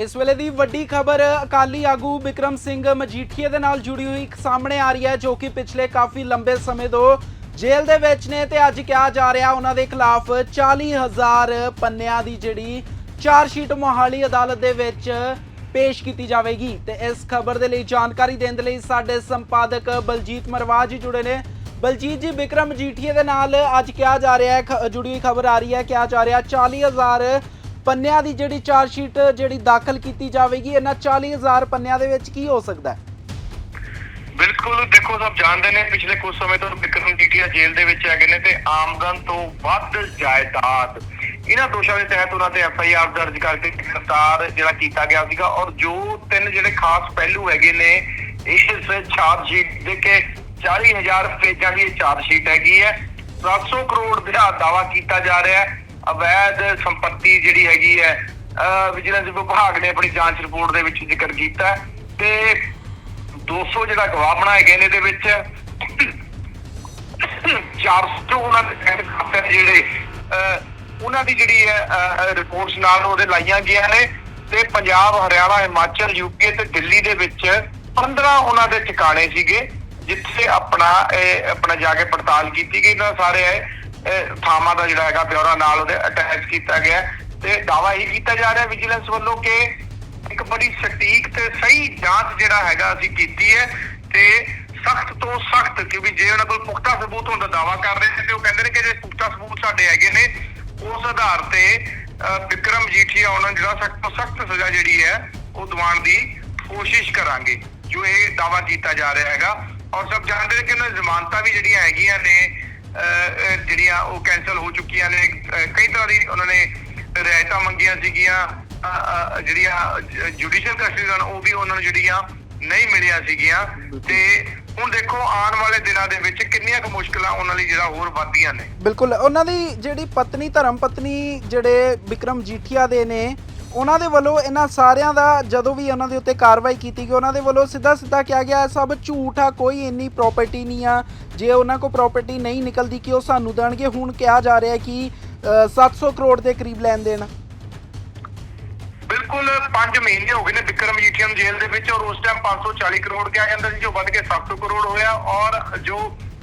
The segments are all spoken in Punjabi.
ਇਸ ਵੇਲੇ ਦੀ ਵੱਡੀ ਖਬਰ, ਅਕਾਲੀ ਆਗੂ ਵਿਕਰਮ ਸਿੰਘ ਮਜੀਠੀਏ ਦੇ ਨਾਲ ਜੁੜੀ ਹੋਈ ਸਾਹਮਣੇ ਆ ਰਹੀ ਹੈ, ਜੋ ਕਿ ਪਿਛਲੇ ਕਾਫੀ ਲੰਬੇ ਸਮੇਂ ਤੋਂ ਜੇਲ੍ਹ ਦੇ ਵਿੱਚ ਨੇ ਤੇ ਅੱਜ ਕਿਹਾ ਜਾ ਰਿਹਾ, ਉਹਨਾਂ ਦੇ ਖਿਲਾਫ 40000 ਪੰਨਿਆਂ ਦੀ ਜਿਹੜੀ ਚਾਰਜ ਸ਼ੀਟ ਮੋਹਾਲੀ ਅਦਾਲਤ ਦੇ ਵਿੱਚ ਪੇਸ਼ ਕੀਤੀ ਜਾਵੇਗੀ। ਤੇ ਇਸ ਖਬਰ ਦੇ ਲਈ ਜਾਣਕਾਰੀ ਦੇਣ ਦੇ ਲਈ ਸਾਡੇ ਸੰਪਾਦਕ ਬਲਜੀਤ ਮਰਵਾਜ ਜੀ ਜੁੜੇ ਨੇ। ਬਲਜੀਤ ਜੀ ਵਿਕਰਮ ਮਜੀਠੀਏ ਦੇ ਨਾਲ ਅੱਜ ਕਿਹਾ ਜਾ ਰਿਹਾ ਹੈ ਜੁੜੀ ਹੋਈ ਖਬਰ ਆ ਰਹੀ ਹੈ, ਕਿਹਾ ਜਾ ਰਿਹਾ 40000 ਪੰਨਿਆਂ ਦੀ ਜਿਹੜੀ ਚਾਰਜ ਸ਼ੀਟ ਜਿਹੜੀ ਦਾਖਲ ਕੀਤੀ ਜਾਵੇਗੀ, ਇਹਨਾਂ 40000 ਪੰਨਿਆਂ ਦੇ ਵਿੱਚ ਕੀ ਹੋ ਸਕਦਾ ਹੈ? ਬਿਲਕੁਲ, ਦੇਖੋ, ਸਭ ਜਾਣਦੇ ਨੇ, ਪਿਛਲੇ ਕੁਝ ਸਮੇਂ ਤੋਂ ਵਿਕਰਮ ਜੀਟੀਆ ਜੇਲ੍ਹ ਦੇ ਵਿੱਚ ਹੈਗੇ ਨੇ ਤੇ ਆਮਦਨ ਤੋਂ ਵੱਧ ਜਾਇਦਾਦ। ਇਹਨਾਂ ਦੋਸ਼ਾਂ ਦੇ ਤਹਿਤ ਉਹਨਾਂ ਤੇ ਐਫ ਆਈ ਆਰ ਦਰਜ ਕਰਕੇ ਗ੍ਰਿਫਤਾਰ ਜਿਹੜਾ ਕੀਤਾ ਗਿਆ ਸੀਗਾ ਔਰ ਜੋ ਤਿੰਨ ਜਿਹੜੇ ਖਾਸ ਪਹਿਲੂ ਹੈਗੇ ਨੇ, ਇਸ ਚਾਰਜ ਸ਼ੀਟ ਦੇ ਕੇ 40000 ਪੇਜਾਂ ਦੀ ਇਹ ਚਾਰਜ ਸ਼ੀਟ ਹੈਗੀ ਹੈ। 700 ਕਰੋੜ ਦਾ ਦਾਵਾ ਕੀਤਾ ਜਾ ਰਿਹਾ ਹੈ। ਅਵੈਧ ਸੰਪਤੀ ਜਿਹੜੀ ਹੈਗੀ ਹੈ ਵਿਜੀਲੈਂਸ ਵਿਭਾਗ ਨੇ ਆਪਣੀ ਜਾਂਚ ਰਿਪੋਰਟ ਦੇ ਵਿੱਚ ਜ਼ਿਕਰ ਕੀਤਾ ਹੈ ਤੇ 200 ਜਿਹੜਾ ਗਵਾਹ ਬਣਾਏ ਗਏ ਨੇ ਇਹਦੇ ਵਿੱਚ 400 ਉਹਨਾਂ ਦੇ ਖਾਤੇ ਜਿਹੜੇ ਉਹਨਾਂ ਦੀ ਜਿਹੜੀ ਹੈ ਰਿਪੋਰਟਸ ਨਾਲ ਉਹਦੇ ਲਾਈਆਂ ਗਈਆਂ ਨੇ ਤੇ ਪੰਜਾਬ, ਹਰਿਆਣਾ, ਹਿਮਾਚਲ ਯੂਪੀ ਤੇ ਦਿੱਲੀ ਦੇ ਵਿੱਚ 15 ਉਹਨਾਂ ਦੇ ਟਿਕਾਣੇ ਸੀਗੇ, ਜਿੱਥੇ ਆਪਣਾ ਇਹ, ਆਪਣਾ ਜਾ ਕੇ ਪੜਤਾਲ ਕੀਤੀ ਗਈ ਇਹਨਾਂ ਸਾਰੇ ਆਏ। ਥਾਵਾਂ ਦਾ ਜਿਹੜਾ ਹੈਗਾ ਬਿਊਰਾ ਨਾਲ ਉਹਦੇ ਅਟੈਚ ਕੀਤਾ ਗਿਆ ਤੇ ਦਾਵਾ ਇਹ ਕੀਤਾ ਜਾ ਰਿਹਾ ਵਿਜੀਲੈਂਸ ਵੱਲੋਂ ਕਿ ਇੱਕ ਬੜੀ ਸਟੀਕ ਤੇ ਸਹੀ ਜਾਂਚ ਜਿਹੜਾ ਹੈਗਾ ਅਸੀਂ ਕੀਤੀ ਹੈ ਤੇ ਸਖਤ ਤੋਂ ਸਖਤ ਕਿਉਂਕਿ ਜੇ ਉਹਨਾਂ ਕੋਲ ਪੁਖਤਾ ਸਬੂਤ ਹੋਣ ਦਾ ਦਾਵਾ ਕਰ ਰਹੇ ਨੇ ਤੇ ਉਹ ਕਹਿੰਦੇ ਨੇ ਕਿ ਜੇ ਪੁਖਤਾ ਸਬੂਤ ਸਾਡੇ ਹੈਗੇ ਨੇ ਉਸ ਆਧਾਰ ਤੇ ਅਹ, ਵਿਕਰਮ ਜੀਠੀਆ ਉਹਨਾਂ ਨੂੰ ਜਿਹੜਾ ਸਖਤ ਤੋਂ ਸਖਤ ਸਜ਼ਾ ਜਿਹੜੀ ਹੈ ਉਹ ਦਿਵਾਉਣ ਦੀ ਕੋਸ਼ਿਸ਼ ਕਰਾਂਗੇ ਜੋ ਇਹ ਦਾਵਾ ਕੀਤਾ ਜਾ ਰਿਹਾ ਹੈਗਾ। ਔਰ ਸਭ ਜਾਣਦੇ ਨੇ ਕਿ ਉਹਨਾਂ ਜ਼ਮਾਨਤਾਂ ਵੀ ਜਿਹੜੀਆਂ ਹੈਗੀਆਂ ਨੇ ਅਹ, ਉਹ ਕੈਨਸਲ ਹੋ ਚੁੱਕੀਆਂ ਨੇ। ਕਈ ਤਰ੍ਹਾਂ ਦੀ ਉਹਨਾਂ ਨੇ ਰਿਆਇਤਾਂ ਮੰਗੀਆਂ ਸੀਗੀਆਂ। ਜਿਹੜੀਆਂ ਜੁਡੀਸ਼ੀਅਲ ਕਸਟਡੀ ਦੌਰਾਨ ਉਹ ਵੀ ਉਹਨਾਂ ਨੂੰ ਜਿਹੜੀਆਂ ਨਹੀਂ ਮਿਲੀਆਂ ਸੀਗੀਆਂ। ਤੇ ਹੁਣ ਦੇਖੋ ਆਉਣ ਵਾਲੇ ਦਿਨਾਂ ਦੇ ਵਿੱਚ ਕਿੰਨੀਆਂ ਕੁ ਮੁਸ਼ਕਲਾਂ ਉਹਨਾਂ ਲਈ ਜਿਹੜਾ ਹੋਰ ਵੱਧਦੀਆਂ ਨੇ। ਬਿਲਕੁਲ ਉਹਨਾਂ ਦੀ ਜਿਹੜੀ ਪਤਨੀ ਧਰਮ ਪਤਨੀ ਜਿਹੜੇ ਵਿਕਰਮ ਜੀਠੀਆ ਦੇ ਨੇ ਉਹਨਾਂ ਦੇ ਵੱਲੋਂ ਇਹਨਾਂ ਸਾਰਿਆਂ ਦਾ ਜਦੋਂ ਵੀ ਉਹਨਾਂ ਦੇ ਉੱਤੇ ਕਾਰਵਾਈ ਕੀਤੀ ਗਈ ਉਹਨਾਂ ਦੇ ਵੱਲੋਂ ਸਿੱਧਾ ਸਿੱਧਾ ਕਿਹਾ ਗਿਆ ਇਹ ਸਭ ਝੂਠ ਆ ਕੋਈ ਇੰਨੀ ਪ੍ਰਾਪਰਟੀ ਨਹੀਂ ਆ। ਜੇ ਉਹਨਾਂ ਕੋਲ ਪ੍ਰਾਪਰਟੀ ਨਹੀਂ ਨਿਕਲਦੀ ਕਿ ਉਹ ਸਾਨੂੰ ਦੇਣਗੇ? ਹੁਣ ਕਿਹਾ ਜਾ ਰਿਹਾ ਕਿ ਅ, 700 ਕਰੋੜ ਦੇ ਕਰੀਬ ਲੈਣ ਦੇਣ। ਬਿਲਕੁਲ 5 ਮਹੀਨੇ ਹੋ ਗਏ ਨੇ ਵਿਕਰਮ ਜੀਠੀਆ ਨੂੰ ਜੇਲ੍ਹ ਦੇ ਵਿੱਚ ਔਰ ਉਸ ਟਾਈਮ 540 ਕਰੋੜ ਕਿਹਾ ਜਾਂਦਾ ਸੀ ਜੋ ਵੱਧ ਕੇ 700 ਕਰੋੜ ਹੋਇਆ ਔਰ ਜੋ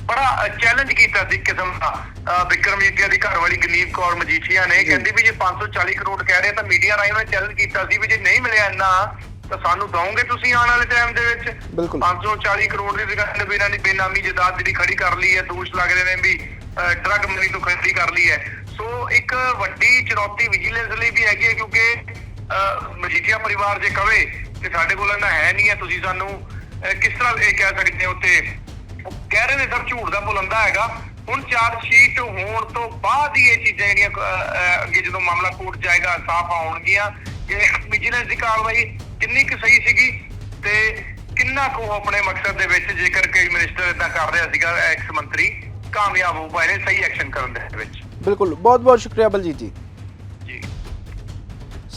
ਬੜਾ ਚੈਲੰਜ ਕੀਤਾ ਸੀ ਕਿਸਮ ਦਾ। ਅਹ ਵਿਕਰਮ ਜੀਠੀਆ ਦੀ ਘਰਵਾਲੀ ਗਨੀਬ ਕੌਰ ਮਜੀਠੀਆ ਨੇ ਕਹਿੰਦੀ ਵੀ ਜੇ 540 ਕਰੋੜ ਕਹਿ ਰਹੇ ਤਾਂ ਮੀਡੀਆ ਰਾਹੀਂ ਉਹਨੇ ਚੈਲੰਜ ਕੀਤਾ ਸੀ ਵੀ ਜੇ ਨਹੀਂ ਮਿਲਿਆ ਇੰਨਾ ਤਾਂ ਸਾਨੂੰ ਦਵੋਗੇ ਤੁਸੀਂ ਆਉਣ ਵਾਲੇ ਟਾਈਮ ਦੇ ਵਿੱਚ? ਬਿਲਕੁਲ। 540 ਕਰੋੜ ਦੀ ਦੁਕਾਨ ਵੀ ਇਹਨਾਂ ਦੀ ਬੇਨਾਮੀ ਜਾਇਦਾਦ ਜਿਹੜੀ ਖੜੀ ਕਰ ਲਈ ਹੈ ਦੋਸ਼ ਲੱਗਦੇ ਨੇ ਵੀ ਡਰਗ ਮਨੀ ਤੋਂ ਖਰੀਦੀ ਕਰ ਲਈ ਹੈ। ਸੋ ਇੱਕ ਵੱਡੀ ਚੁਣੌਤੀ ਵਿਜੀਲੈਂਸ ਲਈ ਵੀ ਹੈਗੀ ਹੈ ਕਿਉਂਕਿ ਮਜੀਠੀਆ ਪਰਿਵਾਰ ਜੇ ਕਵੇ ਕਿ ਸਾਡੇ ਕੋਲ ਇਹਨਾਂ ਹੈ ਨਹੀਂ ਹੈ ਤੁਸੀਂ ਸਾਨੂੰ ਕਿਸ ਤਰ੍ਹਾਂ ਇਹ ਕਹਿ ਸਕਦੇ ਹੋ ਤੇ ਕਹਿ ਰਹੇ ਨੇ ਸਭ ਝੂਠ ਦਾ ਬੁਲੰਦਾ ਹੈਗਾ। ਹੁਣ ਚਾਰਜ ਸ਼ੀਟ ਹੋਣ ਤੋਂ ਬਾਅਦ ਹੀ ਇਹ ਚੀਜ਼ਾਂ ਜਿਹੜੀਆਂ ਅਹ, ਅੱਗੇ ਜਦੋਂ ਮਾਮਲਾ ਕੋਰਟ ਜਾਏਗਾ ਸਾਫ਼ ਆਉਣਗੀਆਂ। ਕਿ ਵਿਜੀਲੈਂਸ ਦੀ ਕਾਰਵਾਈ ਕਿੰਨੀ ਕੁ ਸਹੀ ਸੀਗੀ ਤੇ ਕਿੰਨਾ ਕੁ ਉਹ ਆਪਣੇ ਮਕਸਦ ਦੇ ਵਿੱਚ ਜੇਕਰ ਕੋਈ ਮਿਨਿਸਟਰ ਇਦਾਂ ਕਰ ਰਿਹਾ ਸੀਗਾ ਐਕਸ ਮੰਤਰੀ ਕਾਮਯਾਬ ਹੋ ਪਾਏ ਨੇ ਸਹੀ ਐਕਸ਼ਨ ਕਰਨ ਦੇ ਵਿੱਚ। ਬਿਲਕੁਲ ਬਹੁਤ ਬਹੁਤ ਸ਼ੁਕਰੀਆ ਬਲਜੀਤ ਜੀ।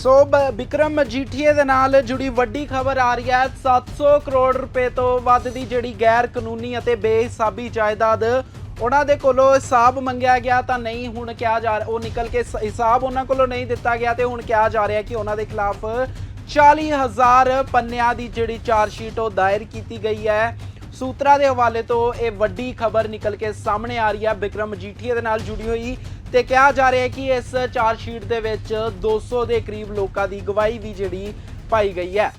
ਸੋ ਬ- ਵਿਕਰਮ ਮਜੀਠੀਏ ਦੇ ਨਾਲ ਜੁੜੀ ਵੱਡੀ ਖਬਰ ਆ ਰਹੀ ਹੈ। 700 ਕਰੋੜ ਰੁਪਏ ਤੋਂ ਵੱਧ ਦੀ ਜਿਹੜੀ ਗੈਰ ਕਾਨੂੰਨੀ ਅਤੇ ਬੇਹਿਸਾਬੀ ਜਾਇਦਾਦ ਉਹਨਾਂ ਦੇ ਕੋਲੋਂ ਹਿਸਾਬ ਮੰਗਿਆ ਗਿਆ ਤਾਂ ਨਹੀਂ ਹੁਣ ਕਿਹਾ ਜਾ ਰਿਹਾ। ਉਹ ਨਿਕਲ ਕੇ ਹਿਸਾਬ ਉਹਨਾਂ ਕੋਲੋਂ ਨਹੀਂ ਦਿੱਤਾ ਗਿਆ ਤੇ ਹੁਣ ਕਿਹਾ ਜਾ ਰਿਹਾ ਕਿ ਉਹਨਾਂ ਦੇ ਖਿਲਾਫ 40000 ਪੰਨਿਆਂ ਦੀ ਜਿਹੜੀ ਚਾਰਜ ਸ਼ੀਟ ਉਹ ਦਾਇਰ ਕੀਤੀ ਗਈ ਹੈ। ਸੂਤਰਾਂ ਦੇ ਹਵਾਲੇ ਤੋਂ ਇਹ ਵੱਡੀ ਖਬਰ ਨਿਕਲ ਕੇ ਸਾਹਮਣੇ ਆ ਰਹੀ ਹੈ ਵਿਕਰਮ ਮਜੀਠੀਏ ਦੇ ਨਾਲ ਜੁੜੀ ਹੋਈ ਤੇ ਕਿਹਾ ਜਾ ਰਿਹਾ ਹੈ ਕਿ ਇਸ ਚਾਰਜ ਸ਼ੀਟ ਦੇ ਵਿੱਚ 200 ਦੇ ਕਰੀਬ ਲੋਕਾਂ ਦੀ ਗਵਾਹੀ ਵੀ ਜਿਹੜੀ ਪਾਈ ਗਈ ਹੈ।